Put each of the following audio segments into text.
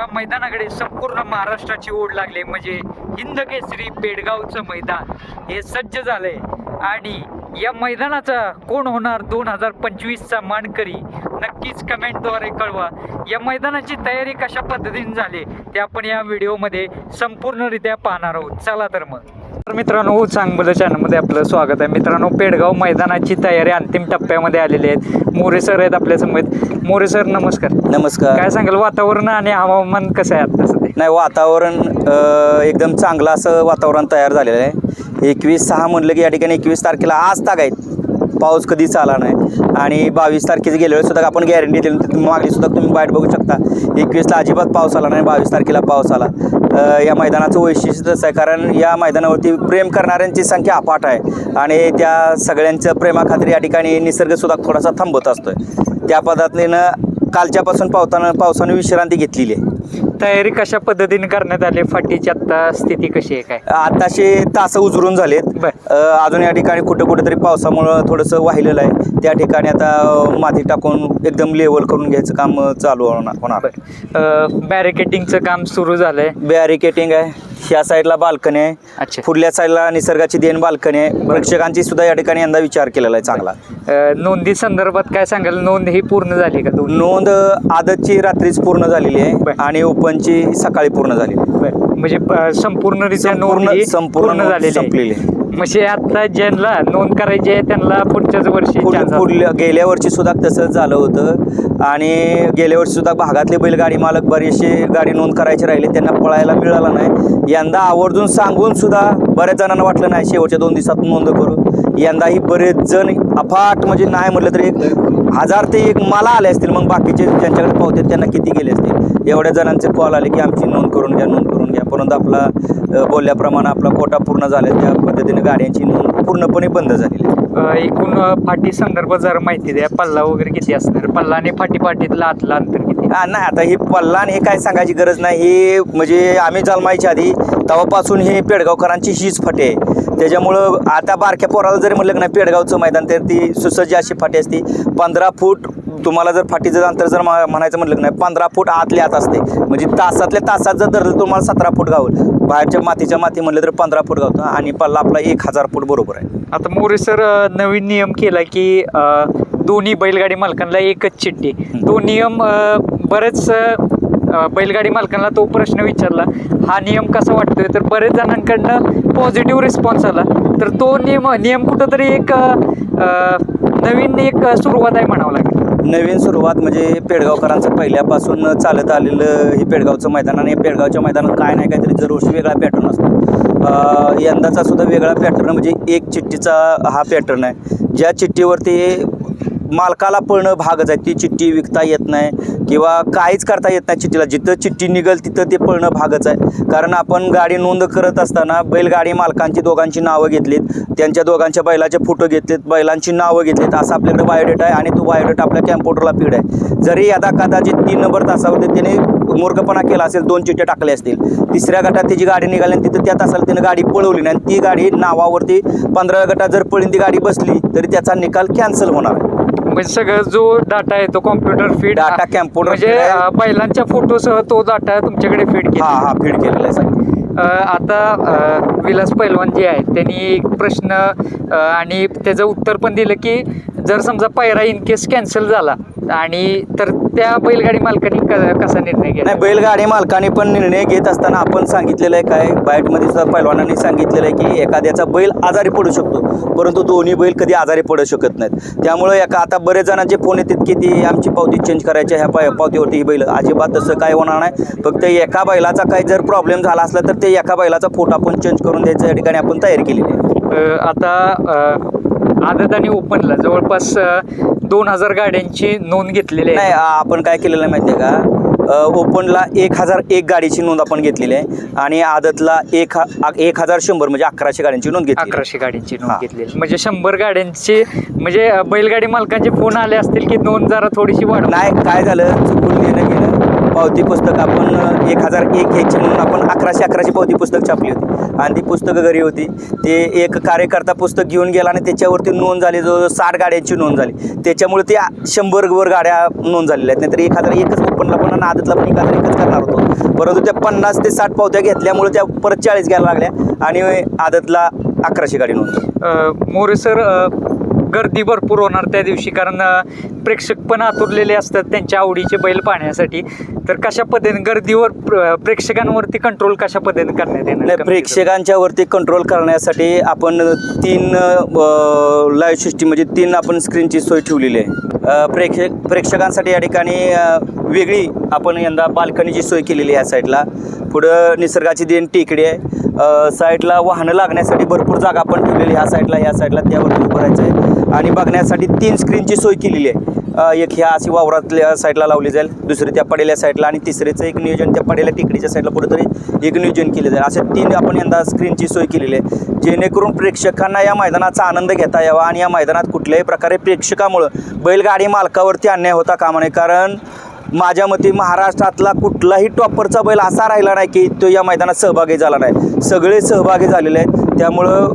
ज्या मैदानाकडे संपूर्ण महाराष्ट्राची ओढ लागली. म्हणजे हिंद केसरी पेडगावचं मैदान हे सज्ज झालंय. आणि या मैदानाचा कोण होणार दोन हजार पंचवीसचा मानकरी नक्कीच कमेंटद्वारे कळवा. या मैदानाची तयारी कशा पद्धतीने झाली ते आपण या व्हिडिओमध्ये संपूर्णरित्या पाहणार आहोत. चला तर मग. तर मित्रांनो चांगलं चॅनलमध्ये आपलं स्वागत आहे. मित्रांनो पेडगाव मैदानाची तयारी अंतिम टप्प्यामध्ये आलेली आहेत मोरे सर आहेत आपल्यासमोर मोरे सर नमस्कार. नमस्कार. काय सांगाल वातावरण आणि हवामान कसं आहे आता सध्या? नाही वातावरण अ, एकदम चांगलं असं वातावरण तयार झालेलं आहे. एकवीस सहा म्हणलं की या ठिकाणी एकवीस तारखेला आज ताग आहेत. पाऊस कधीच आला नाही. आणि बावीस तारखेचं गेल्या वेळेस सुद्धा आपण गॅरंटी दिली होती. मागली सुद्धा तुम्ही बाईट बघू शकता. एकवीसला अजिबात पाऊस आला नाही बावीस तारखेला पाऊस आला. या मैदानाचं वैशिष्ट्य तसं आहे. कारण या मैदानावरती प्रेम करणाऱ्यांची संख्या अफाट आहे. आणि त्या सगळ्यांचं प्रेमाखात्री या ठिकाणी निसर्गसुद्धा थोडासा थांबत असतोय. त्या पद्धतीनं कालच्यापासून पावसानं पावसानं विश्रांती घेतलेली आहे. तयारी कशा पद्धतीने करण्यात आली? फाटीची आता स्थिती कशी आहे काय? आताशे तास उजरून झालेत. अजून या ठिकाणी कुठं कुठेतरी पावसामुळं थोडंसं वाहिलेलं आहे. त्या ठिकाणी आता माती टाकून एकदम लेवल करून घ्यायचं काम चालू होणार होणार. बॅरिकेटिंगचं काम सुरू झालंय. बॅरिकेटिंग आहे. ह्या साईडला बाल्कनी आहे. अच्छा. पुढल्या साईडला निसर्गाची देण बाल्कनी आहे. प्रेक्षकांची सुद्धा या ठिकाणी यंदा विचार केलेला आहे चांगला. अ, नोंदी संदर्भात काय सांगाल? नोंद ही पूर्ण झाली का दोन नोंद आदतची रात्रीच पूर्ण झालेली आहे. आणि ओपनची सकाळी पूर्ण झालेली आहे. म्हणजे अ, संपूर्णरित्या नोंद संपूर्ण ही संपूर्ण पूर्ण झालेली आहे. संपलेली आहे. म्हणजे आता ज्यांना नोंद करायची आहे त्यांना पुढच्याच वर्षी पुढ- chance आहे. पुढल्या गेल्या वर्षी सुद्धा तसंच झालं होतं. आणि गेल्या वर्षी सुद्धा भागातले बैलगाडी मालक बरेचसे गाडी नोंद करायचे राहिले त्यांना पळायला मिळाला नाही. यंदा आवर्जून सांगून सुद्धा बऱ्याच जणांना वाटलं नाही शेवटच्या दोन दिवसात नोंद करू. यंदाही बरेच जण अफाट म्हणजे नाही म्हटलं तरी एक हजार ते एक मला आले असतील मग बाकीचे ज्यांच्याकडे पावते त्यांना किती गेले असतील? एवढ्या जणांचे कॉल आले की आमची नोंद करून घ्या नोंद करून घ्या परंतु आपला बोलल्याप्रमाणे आपला कोटा पूर्ण झाला त्या पद्धतीने गाड्यांची नोंद पूर्णपणे बंद झालेली आहे. एकूण फाटी संदर्भात जरा माहिती द्या पल्ला वगैरे किती असणार? पल्ला आणि फाटी पाटीतला आतला अंतर किती? हा, नाही आता हे पल्ला आणि हे काय सांगायची गरज नाही. हे म्हणजे आम्ही जन्मायच्या आधी तेव्हापासून हे पेडगावकरांची हीच फाटी आहे. त्याच्यामुळं आता बारक्या पोराला जरी म्हटलं की नाही पेडगावचं मैदान तर ती सुसज्ज अशी फाटी असते. पंधरा फूट तुम्हाला जर फाटीचं अंतर जर मा- म्हणायचं म्हटलं की नाही पंधरा फूट आतल्या आत असते. म्हणजे तासातल्या तासात जर धरलं तुम्हाला सतरा फूट गावल बाहेरच्या मातीच्या माती म्हटलं तर पंधरा फूट गावतं आणि पल्ला आपला एक हजार फूट बरोबर आहे. आता मोरे सर नवीन नियम केला की दोन्ही बैलगाडी मालकांना एकच चिठ्ठी. तो नियम बरेच बैलगाडी मालकांना तो प्रश्न विचारला. हा नियम कसा वाटतोय? तर बरेच जणांकडनं पॉझिटिव्ह रिस्पॉन्स आला. तर तो नियम नियम कुठंतरी एक नवीन एक सुरुवात आहे म्हणावं लागेल. नवीन सुरुवात म्हणजे पेडगावकरांचं पहिल्यापासून चालत आलेलं हे पेडगावचं मैदान आणि पेडगावच्या मैदानात काय नाही काहीतरी दरवर्षी वेगळा पॅटर्न असतो. यंदाचा सुद्धा वेगळा पॅटर्न म्हणजे एक चिठ्ठीचा हा पॅटर्न आहे. ज्या चिठ्ठीवरती मालकाला पळणं भागच आहे ती चिठ्ठी विकता येत नाही. किंवा काहीच करता येत नाही चिठ्ठीला. जिथं चिठ्ठी निघल तिथं ते पळणं भागच आहे. कारण आपण गाडी नोंद करत असताना बैलगाडी मालकांची दोघांची नावं घेतलीत. त्यांच्या दोघांच्या बैलाचे फोटो घेतलेत. बैलांची नावं घेतलीत. असं आपल्याकडे बायोडेटा आहे आणि तो बायोडेटा आपल्या कॅम्प्युटरला पीड आहे. जरी यदा कदाचित तीन नंबर तासावरती त्याने मूर्खपणा केला असेल दोन चिठ्ठ्या टाकल्या असतील. तिसऱ्या गटात त्याची गाडी निघाली आणि तिथं त्या तासाला त्यानं गाडी पळवली नाही. आणि ती गाडी नावावरती पंधरा गटात जर पळून ती गाडी बसली तरी त्याचा निकाल कॅन्सल होणार आहे. म्हणजे सगळं जो डाटा आहे तो कॉम्प्युटर फीड Data computer म्हणजे बैलांच्या फोटोसह तो डाटा तुमच्याकडे फीड केला. हा हा फीड केलेला आहे सर आता विलास पैलवान जे आहे त्यांनी एक प्रश्न आणि त्याचं उत्तर पण दिलं की जर समजा पायरा इन केस कॅन्सल झाला आणि तर त्या बैलगाडी मालकाने क- कसा निर्णय घ्यायचा नाही बैलगाडी मालकाने पण निर्णय घेत असताना आपण सांगितलेलं आहे काय? बाईटमध्ये सुद्धा पैलवानांनी सांगितलेलं आहे की एखाद्याचा बैल आजारी पडू शकतो. परंतु दोन्ही बैल कधी आजारी पडू शकत नाहीत. त्यामुळे एका आता बरेच जणांचे फोन येतात की ती आमची पावती चेंज करायची ह्या पाय पावतीवरती ही बैल. अजिबात तसं काय होणार नाही. फक्त एका बैलाचा काही जर प्रॉब्लेम झाला असला तर ते एका बैलाचा फोटो आपण चेंज करून द्यायचं या ठिकाणी आपण तयारी केलेली आहे. अ, आता अ, आदत आणि ओपनला. जवळपास दोन हजार गाड्यांची नोंद घेतलेली आहे. आपण काय केलेलं आहे माहिती आहे का ओपनला एक हजार एक गाडीची नोंद आपण घेतलेली आहे आणि आदतला एक हा- एक हजार शंभर म्हणजे अकराशे गाड्यांची नोंद घेतली अकराशे गाड्यांची नोंद. घेतलेली म्हणजे शंभर गाड्यांची म्हणजे बैलगाडी मालकांचे फोन आले असतील की नोंद जरा थोडीशी वाढ नाही काय झालं? चुकून पावती पुस्तक आपण एक हजार एक घ्यायची म्हणून आपण अकराशे अकराशे पावती पुस्तक छापली होती. आणि ती पुस्तकं घरी होती. ते एक कार्यकर्ता पुस्तक घेऊन गेला आणि त्याच्यावरती नोंद झाली. जो साठ गाड्यांची नोंद झाली. त्याच्यामुळे ते शंभर वर गाड्या नोंद झालेल्या आहेत. नाहीतर एक हजार एकच ओपनला पण आणि आदतला पण एक हजार एकच करणार होतो. परंतु त्या पन्नास ते साठ पावत्या घेतल्यामुळे त्या परत चाळीस घ्यायला लागल्या आणि आदतला अकराशे गाडी नोंद मोरे सर गर्दी भरपूर होणार त्या दिवशी कारण प्रेक्षक पण आतुरलेले असतात त्यांच्या आवडीचे बैल पाहण्यासाठी. तर कशा पद्धतीने गर्दीवर प्र- प्रेक्षकांवरती कंट्रोल कशा पद्धतीने करण्यात येणार? प्रेक्षकांच्या वरती कंट्रोल करण्यासाठी आपण तीन लाईव्ह सिस्टीम म्हणजे तीन आपण स्क्रीनची सोय ठेवलेली आहे. प्रेक्षक प्रेक्षकांसाठी या ठिकाणी वेगळी आपण यंदा बाल्कनीची सोय केलेली आहे या साईडला पुढं निसर्गाची देण टेकडी आहे. साईडला वाहनं लागण्यासाठी भरपूर जागा आपण ठेवलेली ह्या साईडला ह्या साईडला त्यावरती उभारायचं आहे. आणि बघण्यासाठी तीन स्क्रीनची सोय केलेली आहे. एक ह्या अशी वावरातल्या साईडला लावली जाईल दुसरी त्या पडेल्या साईडला आणि तिसरीचं एक नियोजन त्या पडेल्या टेकडीच्या साईडला कुठेतरी एक नियोजन केलं जाईल असे तीन आपण यंदा स्क्रीनची सोय केलेली आहे. जेणेकरून प्रेक्षकांना या मैदानाचा आनंद घेता यावा आणि या मैदानात कुठल्याही प्रकारे प्रेक्षकामुळं बैलगाडी मालकावरती अन्याय होता कामा नये. कारण माझ्या मते महाराष्ट्रातला कुठलाही टॉपरचा बैल असा राहिला नाही की तो या मैदानात सहभागी झाला नाही. सगळे सहभागी झालेले आहेत. त्यामुळं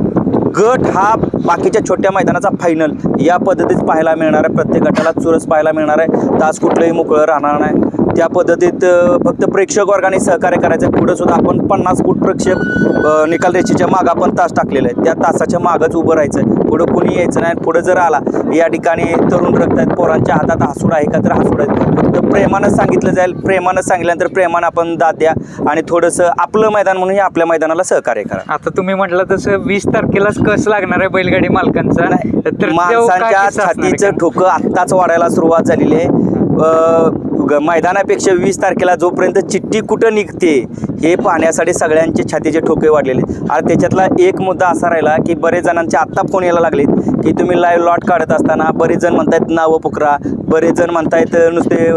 गट हा बाकीच्या छोट्या मैदानाचा फायनल या पद्धतीत पाहायला मिळणार आहे. प्रत्येक गटाला चुरस पाहायला मिळणार आहे. तास कुठलंही मोकळं राहणार नाही. त्या पद्धतीत फक्त प्रेक्षक वर्गाने सहकार्य करायचं. पुढं सुद्धा आपण पन्नास फूट प्रेक्षक निकाल रेषेच्या मागं आपण तास टाकलेला आहे त्या तासाच्या मागंच उभं राहायचं. आहे पुढं कोणी यायचं नाही. पुढं जर आला या ठिकाणी तरुण रक्त आहेत. पोरांच्या हातात हसूड आहे का तर हसूड आहेत. फक्त प्रेमानं सांगितलं जाईल. प्रेमानं सांगितल्यानंतर प्रेमानं आपण दाद द्या आणि थोडंसं आपलं मैदान म्हणून हे आपल्या मैदानाला सहकार्य करा. आता तुम्ही म्हटलं तसं वीस तारखेलाच कस लागणार आहे बैलगाडी मालकांचा तर तो माणसांच्या किस्सा असणार आहे छातीचं का? ठोकं आत्ताच वाढायला सुरुवात झालेली आहे अ, ग- मैदानापेक्षा वीस तारखेला जोपर्यंत चिठ्ठी कुठं निघते हे पाहण्यासाठी सगळ्यांचे छातीचे ठोके वाढलेले. आणि त्याच्यातला एक मुद्दा असा राहिला की बरेच जणांचे आत्ता फोन यायला लागलेत की तुम्ही लाईव्ह लॉट काढत असताना बरेच जण म्हणतायत नावं पुकरा बरेच जण म्हणतायत नुसते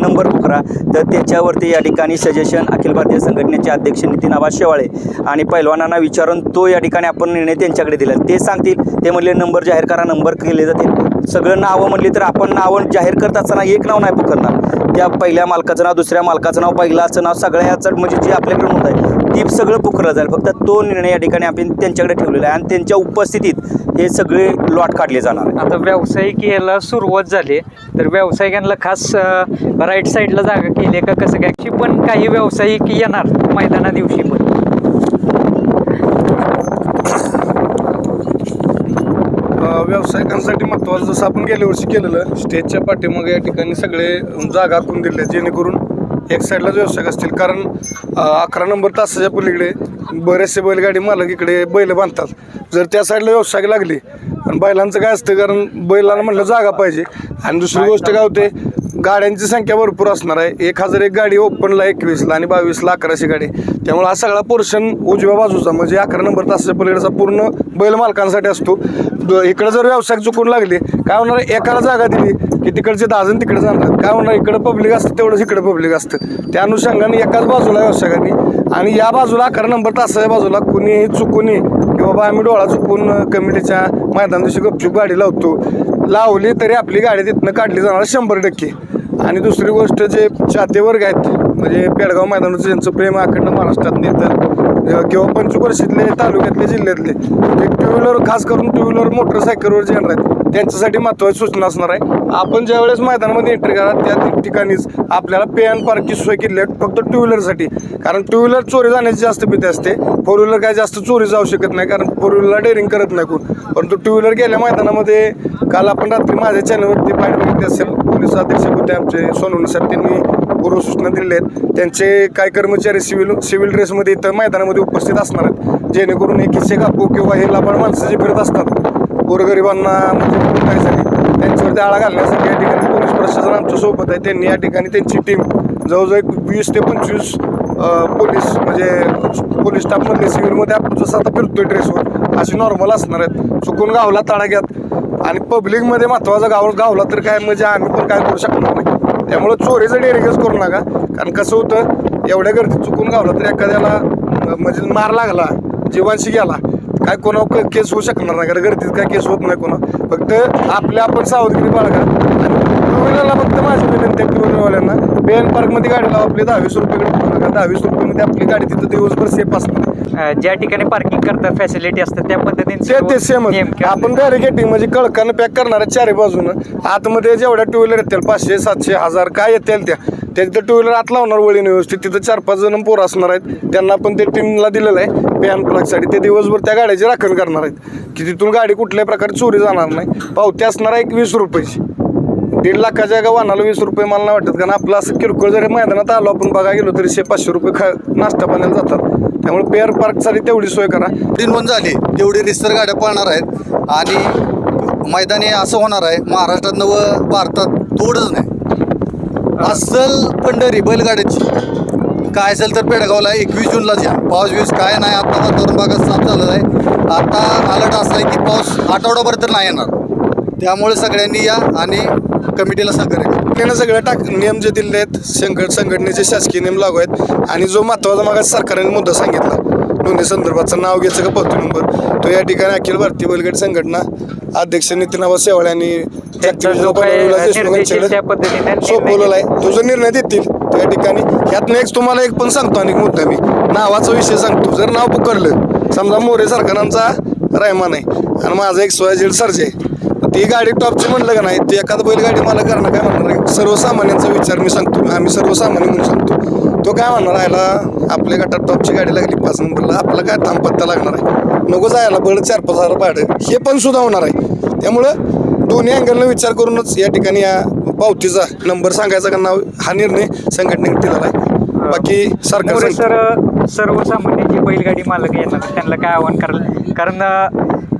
नंबर पुकरा. तर त्याच्यावरती या ठिकाणी सजेशन अखिल भारतीय संघटनेचे अध्यक्ष नितीन आबा शेवाळे आणि पैलवानांना विचारून तो या ठिकाणी आपण निर्णय त्यांच्याकडे दिला. ते सांगतील ते म्हणले नंबर जाहीर करा नंबर केले जातील. सगळं नावं म्हणली तर आपण नावं जाहीर करत असताना एक नाव नाही पकडणार त्या पहिल्या मालकाचं नाव दुसऱ्या मालकाचं नाव पहिलाचं नाव सगळ्याचं म्हणजे जे आपल्याकडे नोंद आहे ती सगळं पुकारलं जाईल. फक्त तो निर्णय या ठिकाणी आपण त्यांच्याकडे ठेवलेला आहे आणि त्यांच्या उपस्थितीत हे सगळे लॉट काढले जाणार आहे आता व्यावसायिक याला सुरुवात झाली तर व्यावसायिकांना खास राईट साईडला जागा केली आहे का कसं काय? पण काही व्यावसायिक येणार मैदाना दिवशी पण अ, व्यावसायिकांसाठी महत्त्वाचं जसं आपण गेल्या वर्षी केलेलं स्टेजच्या पाठीमागे या ठिकाणी सगळे जागा आखून दिल्या जेणेकरून एक साईडलाच व्यावसायिक असतील. कारण अकरा नंबर तासाच्या पलीकडे बरेचसे बैलगाडी मालक इकडे बैल बांधतात. जर त्या साईडला व्यावसायिक लागली आणि बैलांचं काय असतं? कारण बैलांना म्हटलं जागा पाहिजे. आणि दुसरी गोष्ट काय होते? गाड्यांची संख्या भरपूर असणार आहे. एक हजार एक गाडी ओपनला एकवीसला आणि बावीसला अकराशे गाडी. त्यामुळे हा सगळा पोर्शन उजव्या बाजूचा म्हणजे अकरा नंबर तासाच्या पलीकडचा पूर्ण बैल मालकांसाठी असतो. द- इकडं जर व्यावसायिक चुकून लागले काय होणार एकाला जागा दिली की तिकडचे दहा जण तिकडे जाणार. काय होणार? इकडं पब्लिक असतं तेवढंच इकडं पब्लिक असतं. त्या अनुषंगाने एकाच बाजूला व्यावसायिकांनी आणि या बाजूला अकरा नंबर तासाच्या बाजूला कुणीही चुकूनही की बाबा आम्ही डोळा चुकून कमिटीच्या मैदान दिवशी गपचूप गाडी लावतो. लावली तरी आपली गाडी तिथनं काढली जाणार शंभर टक्के. आणि दुसरी गोष्ट जे चातेवर्ग आहेत म्हणजे पेडगाव मैदानाचं ज्यांचं प्रेम अखंड महाराष्ट्रात येतं किंवा पंचवर्षीतले तालुक्यातले जिल्ह्यातले जे टू व्हीलर खास करून टू व्हीलर मोटरसायकलवर जे येणार आहेत त्यांच्यासाठी महत्त्वाची सूचना असणार आहे. आपण ज्या वेळेस मैदानामध्ये एंट्री करा त्या ठिकाणीच आपल्याला पे अँड पार्कची सोय केली आहे फक्त टू व्हीलरसाठी कारण टू व्हीलर चोरी जाण्याची जास्त भीती असते. फोर व्हीलर काय जास्त चोरी जाऊ शकत नाही कारण फोर व्हीलरला डेअरिंग करत नाही कोण. परंतु टू व्हीलर गेल्या मैदानामध्ये काल आपण रात्री माझ्या चॅनलवरती बाईट बघितली असेल पोलीस अधीक्षक होते आमचे सोनवणे सर त्यांनी पूर्व सूचना दिल्या आहेत. त्यांचे काय कर्मचारी सिव्हिल सिव्हिल ड्रेसमध्ये इथं मैदानामध्ये उपस्थित असणार आहेत. जेणेकरून हे किस्से कापू किंवा हे लाभाड माणसं जे फिरत असतात गोरगरिबांना म्हणजे त्यांच्यावरती आळा घालण्यासाठी या ठिकाणी पोलीस प्रशासन आमच्यासोबत आहे. त्यांनी या ठिकाणी त्यांची टीम जवळजवळ एक वीस ते पंचवीस पोलीस म्हणजे पोलीस स्टाफमधले सिव्हिलमध्ये आपण जसं आता फिरतोय ड्रेसवर असे नॉर्मल असणार आहेत. चुकून गावला तडाग्यात आणि पब्लिकमध्ये महत्त्वाचा गाव गावला तर काय म्हणजे आम्ही पण काय करू शकणार नाही. त्यामुळं चोरीचं डेरिंगच करू नका. कारण कसं होतं एवढ्या गर्दीत चुकून गावलं तर एखाद्याला म्हणजे मार लागला जीवांशी गेला काय कोणावर केस होऊ शकणार नाही. कारण गर्दीत काय केस होत नाही कोणा फक्त आपल्या आपण सावधगिरी बाळगा आणि व्हीलरला फक्त माझी विनंती आहे टू व्हीलरवाल्यांना बेन पार्कमध्ये गाडी लावा आपली दहावीस रुपये दहावीस रुपयामध्ये आपली गाडी तिथं दिवसभर सेफ असणार. अं, ज्या ठिकाणी पार्किंग करता फॅसिलिटी असतात त्या पद्धतीने ते सेम. आपण बॅरिकेटिंग म्हणजे कळकानं पॅक करणार आहे चारी बाजूनं आतमध्ये जेवढ्या टू व्हीलर येतील पाचशे सातशे हजार काय येतील त्या त्या तिथं टू व्हीलर आत लावणार वळीने व्यवस्थित. तिथं चार पाच जण पोरं असणार आहेत. त्यांना पण ते टीमला दिलेलं आहे पॅन प्लगसाठी ते दिवसभर त्या गाड्याची राखण करणार आहेत. की तिथून गाडी कुठल्याही प्रकारे चोरी जाणार नाही. पावती असणार आहे एक वीस रुपयाची. दीड लाखाच्या का वाहनाला वीस रुपये मला नाही वाटत. कारण आपलं असं किरकोळ जरी मैदानात आलो आपण बघा गेलो तरी शे पाचशे रुपये खा नाश्ता पाण्याला जातात. त्यामुळे पेअर पार्कसाठी तेवढी सोय करा. ती झाली. तेवढी रिसर गाड्या पळणार आहेत. आणि मैदानी असं होणार आहे महाराष्ट्रात नव भारतात तोडच नाही. अस्सल पंढरी बैलगाड्याची काय असेल तर पेडगावला एकवीस जूनलाच या पाऊस वीस काय नाही आता वातावरण भागात साफ झालेलं आहे. आता अलर्ट असं आहे की पाऊस आठवडाभर तर नाही येणार. त्यामुळे सगळ्यांनी या आणि कमिटीला सहकार्य करा त्यानं सगळं टाक नियम जे दिले आहेत संघट संघटनेचे शासकीय नियम लागू आहेत आणि जो महत्त्वाचा मागा सरकारने मुद्दा सांगितला. दोन्ही संदर्भाचं नाव घ्यायचं का पावती नंबर? तो या ठिकाणी अखिल भारतीय बैलगाडी संघटना अध्यक्ष नितीन आबा शेवाळे आणि आहे. तो जो निर्णय देतील त्या ठिकाणी ह्यातनं एक तुम्हाला एक पण सांगतो आणि मुद्दा मी. नावाचा विषय सांगतो. जर नाव पुकारलं समजा मोरे सरकारांचा रहमान आहे आणि माझा एक सोयाजेड सर्जे आहे. ती गाडी टॉपची म्हणलं का नाही ते एखादं बैलगाडी मला करणं काय म्हणणार सर्वसामान्यांचा विचार मी सांगतो आम्ही सर्वसामान्य म्हणून सांगतो. तो काय म्हणणार आयला आपल्या गटात टॉपची गाडी लागली पाच नंबरला आपला काय थांबपत्ता लागणार आहे. नको जायला बळ चार पाच हजार भाडं हे पण सुद्धा होणार आहे. त्यामुळं दोन्ही अँगलनं विचार करूनच या ठिकाणी या पावतीचा नंबर सांगायचा का नाव हा निर्णय संघटनेने दिलेला आहे. बाकी सरकार. सर सर्वसामान्य जे बैलगाडी मालक येणार त्यांना काय आव्हान कराल? कारण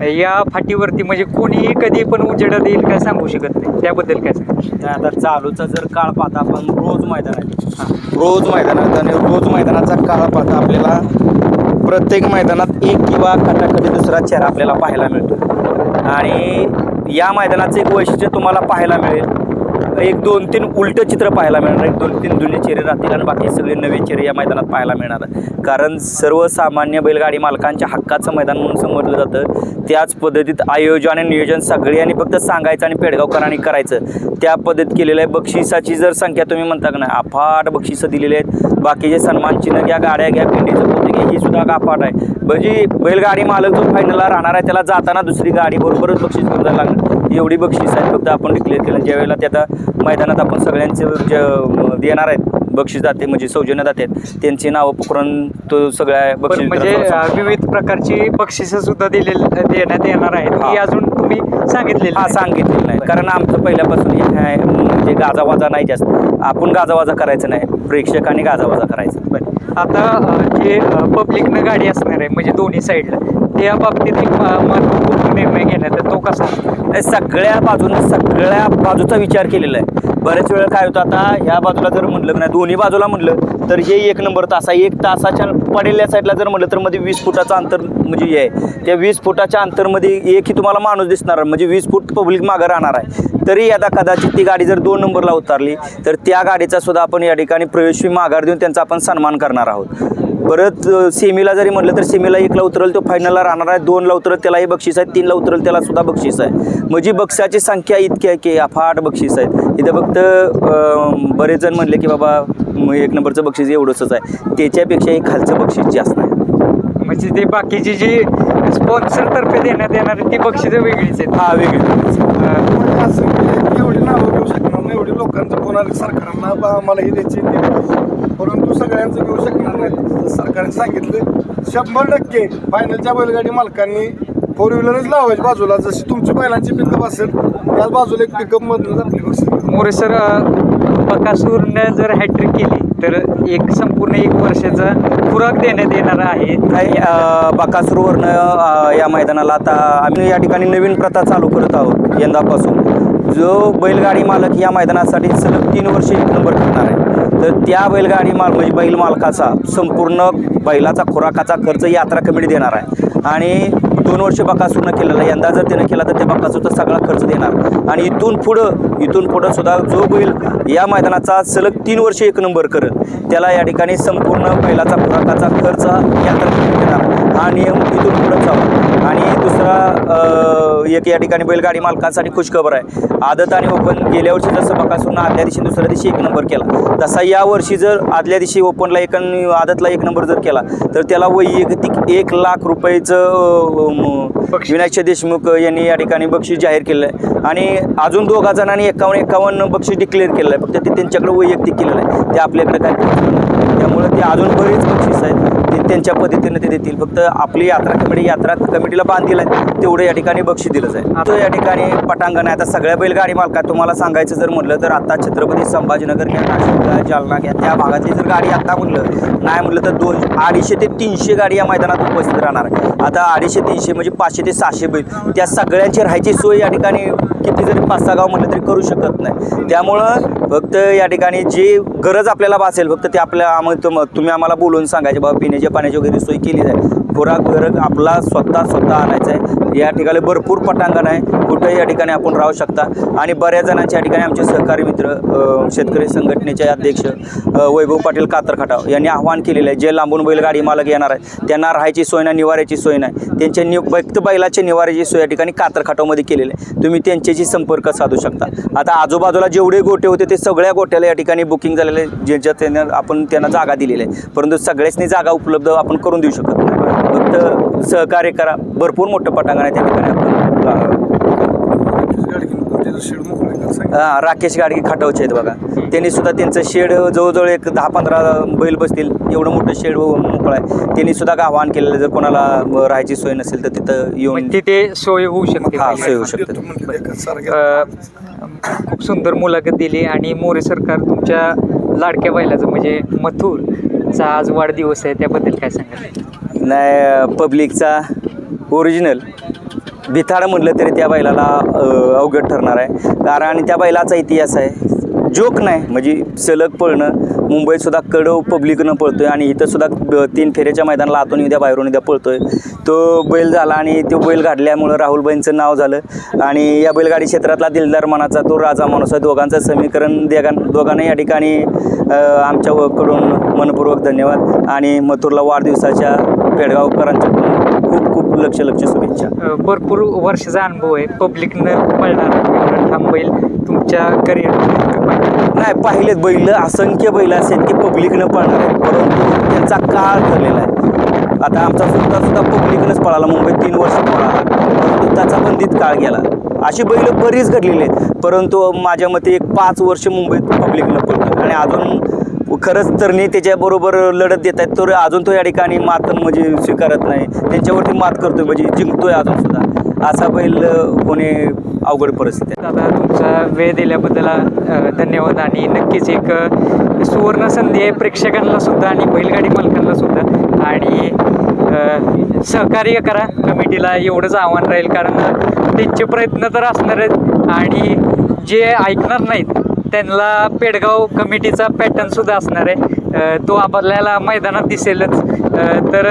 या फाटीवरती म्हणजे कोणीही कधी पण उजेडात येईल काय सांगू शकत नाही. त्याबद्दल काय सांगाल आता चालूचा जर काळ पाहता आपण रोज मैदान आहे रोज मैदानात आणि रोज मैदानाचा काळ पाहता आपल्याला प्रत्येक मैदानात एक किंवा कटाकटी दुसरा चेहरा आपल्याला पाहायला मिळतो. आणि या मैदानाचं एक वैशिष्ट्य तुम्हाला पाहायला मिळेल. एक दोन तीन उलटं चित्र पाहायला मिळणार. एक दोन तीन जुने चेहरे राहतील आणि बाकी सगळे नवे चेहरे या मैदानात पाहायला मिळणार. कारण सर्वसामान्य बैलगाडी मालकांच्या हक्काचं मैदान म्हणून समजलं जातं. त्याच पद्धतीत आयोजन आणि नियोजन सगळ्यांनी फक्त सांगायचं आणि पेडगावकरांनी करायचं. त्या पद्धतीत केलेलं आहे बक्षिसाची जर संख्या तुम्ही म्हणता का नाही अफाट बक्षिसं दिलेली आहेत. बाकीचे सन्मान चिन्ह घ्या गाड्या घ्या पिंडीचं पोते घ्या ही सुद्धा अफाट आहे. म्हणजे बैलगाडी मालक जो फायनलला राहणार आहे त्याला जाताना दुसरी गाडी बरोबरच बक्षीस घेऊन जायला लागणार. एवढी बक्षीस आहे फक्त आपण डिक्लेअर केलं. ज्यावेळेला ते आता मैदानात आपण सगळ्यांचे जे देणार आहेत बक्षीस दाते म्हणजे सौजन्य दाते आहेत त्यांची नावं पकडून तो सगळ्या बक्षीस म्हणजे विविध प्रकारची बक्षिसं सुद्धा दिले देण्यात येणार आहेत. हा. अजून सांगितलेली हा नाही. सांगितलेलं नाही कारण आमचं पहिल्यापासून हे काय म्हणजे गाजावाजा नाही जास्त आपण गाजावाजा करायचं नाही प्रेक्षकांनी गाजावाजा करायचं बरं. आता अं, जे पब्लिकनं गाडी असणार आहे म्हणजे दोन्ही साईडला त्या बाबतीत एक म- महत्त्वपूर्ण निर्णय घेण्यात आहे. तो कसा हे सगळ्या बाजूनं सगळ्या बाजूचा विचार केलेला आहे बरेच वेळा काय होतं आता ह्या बाजूला जर म्हणलं नाही दोन्ही बाजूला म्हणलं तर हे एक नंबर तासा एक तासाच्या पडेल्या साईडला जर म्हटलं तर मध्ये वीस फुटाचं अंतर म्हणजे हे आहे. त्या वीस फुटाच्या अंतरमध्ये एकही तुम्हाला माणूस दिसणार म्हणजे वीस फूट पब्लिक मागं राहणार आहे. तरी आता कदाचित ती गाडी जर दोन नंबरला उतरली तर त्या गाडीचा सुद्धा आपण या ठिकाणी प्रवेशी माघार देऊन त्यांचा आपण सन्मान करणार आहोत. परत सेमीला जरी म्हटलं तर सेमीला एकला उतरल तो फायनलला राहणार आहे. दोनला उतरल त्यालाही बक्षीस आहे. तीनला उतरल त्याला सुद्धा बक्षीस आहे. म्हणजे बक्षाची संख्या इतकी आहे की अफाट बक्षीस आहेत इथं फक्त बरेच जण म्हणले की बाबा म, एक नंबरचं बक्षीस एवढंच आहे. त्याच्यापेक्षाही खालचं बक्षीस जास्त आहे. म्हणजे ते बाकीची जी स्पॉन्सर तर्फे देण्यात येणार ती बक्षिसं वेगळीच आहेत. हा वेगळी एवढी नावं घेऊ शकणार नाही एवढी लोकांचं आले सरकारांना बा आम्हाला ही द्यायची. परंतु सगळ्यांचं घेऊ शकणार नाही. सरकारने सांगितलं शंभर टक्के फायनलच्या बैलगाडी मालकांनी फोर व्हीलरच लावायची बाजूला. जशी तुमची बैलांची पिकअप असेल त्याच बाजूला एक पिकअप मधून आपली मोरे सर बकासूरनं जर हॅट्रिक केली तर एक संपूर्ण एक वर्षाचा खुराक देण्यात येणार आहे. बकासूरवरनं या मैदानाला आता आम्ही या ठिकाणी नवीन प्रथा चालू करत आहोत यंदापासून. जो बैलगाडी मालक या मैदानासाठी सलग तीन वर्ष एक नंबर करणार आहे. तर त्या बैलगाडी माल म्हणजे बैल मालकाचा संपूर्ण बैलाचा खुराकाचा खर्च यात्रा कमिटी देणार आहे. आणि दोन वर्ष बकासूरनं केलेला यंदा जर त्यानं केला तर त्या बकासूरचा सगळा खर्च देणार. आणि इथून पुढं इथून पुढं सुद्धा जो बैल या मैदानाचा सलग तीन वर्ष एक नंबर करेल त्याला या ठिकाणी संपूर्ण बैलाचा खुराकाचा खर्च यात्रा देणार. हा नियम इथून पुढं चालू. आणि दुसरा एक या ठिकाणी बैलगाडी मालकांसाठी खुशखबर आहे. आदत आणि ओपन गेल्या वर्षी जसं बकासूरनं आदल्या दिवशी दुसऱ्या दिवशी एक नंबर केला. तसा या वर्षी जर आदल्या दिवशी ओपनला एक आदतला एक नंबर जर केला तर त्याला वैयक्तिक एक लाख रुपयेचं विनायक देशमुख यांनी या ठिकाणी बक्षीस जाहीर केलं आहे आणि अजून दोघा जणांनी एकावन्न एकावन्न बक्षीस डिक्लेअर केलं आहे फक्त ते त्यांच्याकडे वैयक्तिक केलेलं आहे. ते आपल्याकडे काय. त्यामुळे ते अजून बरेच बक्षीस आहेत. ते त्यांच्या पद्धतीने ते देतील. फक्त आपली यात्रा कमिटी यात्रा कमिटीला बांध दिला आहे तेवढं या ठिकाणी बक्षीस दिलं जाईल. आता या ठिकाणी पटांगण आहे. आता सगळ्या बैलगाडी मालकात तुम्हाला सांगायचं जर म्हटलं तर आता छत्रपती संभाजीनगर घ्या नाशिक घ्या जालना घ्या. त्या भागातली जर गाडी आता म्हटलं नाही म्हटलं तर दोन अडीचशे ते तीनशे गाडी या मैदानात उपस्थित राहणार आहे. आता अडीचशे तीनशे म्हणजे पाचशे ते सहाशे बैल. त्या सगळ्यांची राहायची सोय या ठिकाणी किती जरी पाच सहा गाव म्हटलं तरी करू शकत नाही. त्यामुळं फक्त या ठिकाणी जी गरज आपल्याला भासेल फक्त ते आपल्या आम तुम- तुम्ही आम्हाला बोलून सांगायचे बाबा पिण्याच्या पाण्याची वगैरे सोय केली जाईल खुराक वगैरे आपला स्वतः स्वतः आणायचा आहे. या ठिकाणी भरपूर पटांगण आहे. कुठेही या ठिकाणी आपण राहू शकता. आणि बऱ्याच जणांच्या या ठिकाणी आमचे सहकारी मित्र शेतकरी संघटनेचे अध्यक्ष वैभव पाटील कातरखटाव यांनी आव्हान केलेलं आहे. जे लांबून बैलगाडी मालक येणार आहे त्यांना राहायची सोय नाही निवाऱ्याची सोय नाही. त्यांच्या नि फक्त बैलाच्या निवाऱ्याची सोय या ठिकाणी कातरखाटावमध्ये केलेली आहे. तुम्ही त्यांच्याशी संपर्क साधू शकता. आता आजूबाजूला जेवढे गोटे होते ते सगळ्या गोट्याला या ठिकाणी बुकिंग झालेले आहे त्यांना आपण त्यांना जागा दिलेली आहे. परंतु सगळ्याचनी जागा उपलब्ध आपण करून देऊ शकत नाही. फक्त सहकार्य करा. भरपूर मोठं पटांगण आहे त्या ठिकाणी आपण. हा, राकेश गाडगे खाटावचे आहेत बघा. त्यांनी सुद्धा त्यांचं शेड जवळजवळ एक दहा पंधरा बैल बसतील. एवढं मोठं शेड मोकळं आहे. त्यांनी सुद्धा आवाहन केलेलं जर कोणाला राहायची सोय नसेल तर तिथं येऊन तिथे सोय होऊ शकते. हा. सोय होऊ शकते. खूप सुंदर मुलाखत दिली आणि मोरे सरकार तुमच्या लाडक्या बैलाचं म्हणजे मथुरचा आज वाढदिवस आहे त्याबद्दल काय सांगाल? नाही पब्लिकचा ओरिजिनल भिथाड म्हटलं तरी त्या बैलाला अवघड ठरणार आहे. कारण त्या बैलाचा इतिहास आहे. जोक नाही म्हणजे सलग पळणं मुंबईतसुद्धा कडव पब्लिकनं पळतोय आणि इथंसुद्धा तीन फेऱ्याच्या मैदानाला आतून उद्या बाहेरून उद्या पळतोय. तो बैल झाला आणि तो बैल घडल्यामुळं राहुलबाईंचं नाव झालं. आणि या बैलगाडी क्षेत्रातला दिलदार मनाचा तो राजा माणूस आहे. दोघांचं समीकरण देगां दोघांना या ठिकाणी आमच्याकडून मनपूर्वक धन्यवाद. आणि मथुरला वाढदिवसाच्या पेडगावकरांच्या खूप खूप लक्ष लक्ष शुभेच्छा. भरपूर वर्षाचा अनुभव आहे. पब्लिकनं पळणार ठाम बैल तुमच्या करिअर नाही पाहिलेत बैल. असंख्य बैल असे आहेत की पब्लिकनं पळणार आहेत. परंतु त्यांचा काळ ठरलेला आहे. आता आमचा सुद्धा सुद्धा पब्लिकनंच पळाला. मुंबईत तीन वर्ष पळाला. परंतु त्याचा बंदीत काळ गेला. अशी बैल बरीच घडलेली आहेत. परंतु माझ्या मते एक पाच वर्ष मुंबईत पब्लिकनं पळतो आणि अजून खरंच तर नाही त्याच्याबरोबर लढत देत आहेत. तर अजून तो या ठिकाणी मात म्हणजे स्वीकारत नाही. त्यांच्यावरती मात करतोय म्हणजे जिंकतोय अजून सुद्धा. असा बैल होणे अवघड परिस्थिती आहे. दादा तुमचा वेळ दिल्याबद्दल धन्यवाद. आणि नक्कीच एक सुवर्ण संधी आहे प्रेक्षकांना सुद्धा आणि बैलगाडी मालकांना सुद्धा. आणि सहकार्य करा. कमिटीला एवढंच आव्हान राहील कारण त्यांचे प्रयत्न तर असणार आहेत. आणि जे ऐकणार नाहीत त्यांना पेडगाव कमिटीचा पॅटर्न सुद्धा असणार आहे. तो आपल्याला मैदानात दिसेलच. तर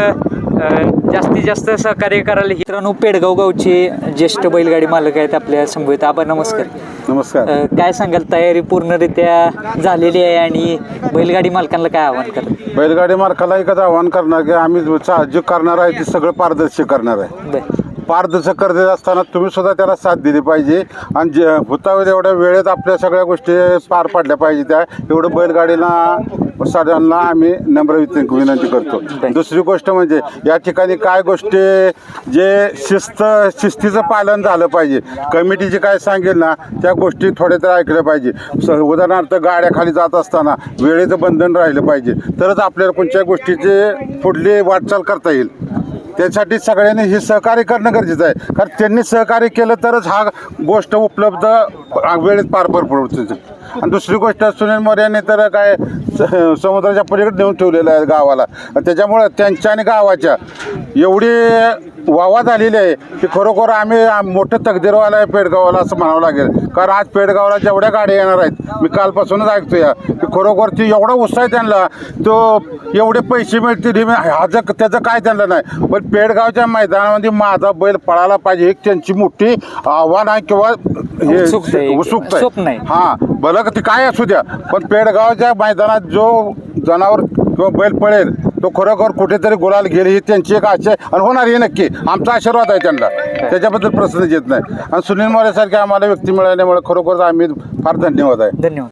जास्तीत जास्त सहकार्य करायला मित्रांनो पेडगाव गावचे ज्येष्ठ बैलगाडी मालक आहेत आपल्या समवेत आबा नमस्कार. नमस्कार. काय सांगाल? तयारी पूर्णरित्या झालेली आहे आणि बैलगाडी मालकांना काय आव्हान करत बैलगाडी मालकाला एकच आव्हान करणार की आम्ही जे करणार आहे ते सगळं पारदर्शक करणार आहे. पारदर्शक करत असताना तुम्ही सुद्धा त्याला साथ दिली पाहिजे. आणि जे होता एवढ्या वेळेत आपल्या सगळ्या गोष्टी पार पाडल्या पाहिजे त्या. एवढं बैलगाडीला सगळ्यांना आम्ही नम्र विन- विनंती करतो. दुसरी गोष्ट म्हणजे या ठिकाणी काय गोष्टी जे शिस्त शिस्तीचं पालन झालं पाहिजे. कमिटीचे काय सांगेल ना त्या गोष्टी थोड्या तर ऐकल्या पाहिजे. स उदाहरणार्थ गाड्या खाली जात असताना वेळेचं बंधन राहिलं पाहिजे. तरच आपल्याला कोणत्या गोष्टीचे पुढली वाटचाल करता येईल. त्यासाठी सगळ्यांनी हे सहकार्य करणं गरजेचं आहे. कारण त्यांनी सहकार्य केलं तरच हा गोष्ट उपलब्ध वेळेत पार पार पडते आणि दुसरी गोष्ट सुनील मोर्याने तर काय स- समुद्राच्या पलीकडे नेऊन ठेवलेलं आहे गावाला. त्याच्यामुळं त्यांच्या आणि गावाच्या एवढी वावा झालेली आहे की खरोखर आम्ही मोठं तकदीरवाला आहे पेडगावाला असं म्हणावं लागेल. कारण आज पेडगावला जेवढ्या गाड्या येणार आहेत मी कालपासूनच ऐकतोय की खरोखर ती एवढा उत्साह त्यांना तो एवढे पैसे मिळतील मी- ह्याचं त्याचं काय त्यांना नाही. पण पेडगावच्या मैदानामध्ये माझा बैल पळाला पाहिजे एक त्यांची मोठी आव्हान आहे किंवा हे उत्सुकता आहे. हा भलं ते काय असू द्या पण पेडगावच्या मैदानात जो जनावर किंवा बैल पळेल तो खरोखर कुठेतरी गुलाल गेली ही त्यांची एक आशा आणि होणार हे नक्की. आमचा आशीर्वाद आहे त्यांना. त्याच्याबद्दल प्रश्न येत नाही. आणि सुनील मोरेसारखे आम्हाला व्यक्ती मिळाल्यामुळे खरोखर आम्ही फार धन्यवाद आहे. धन्यवाद.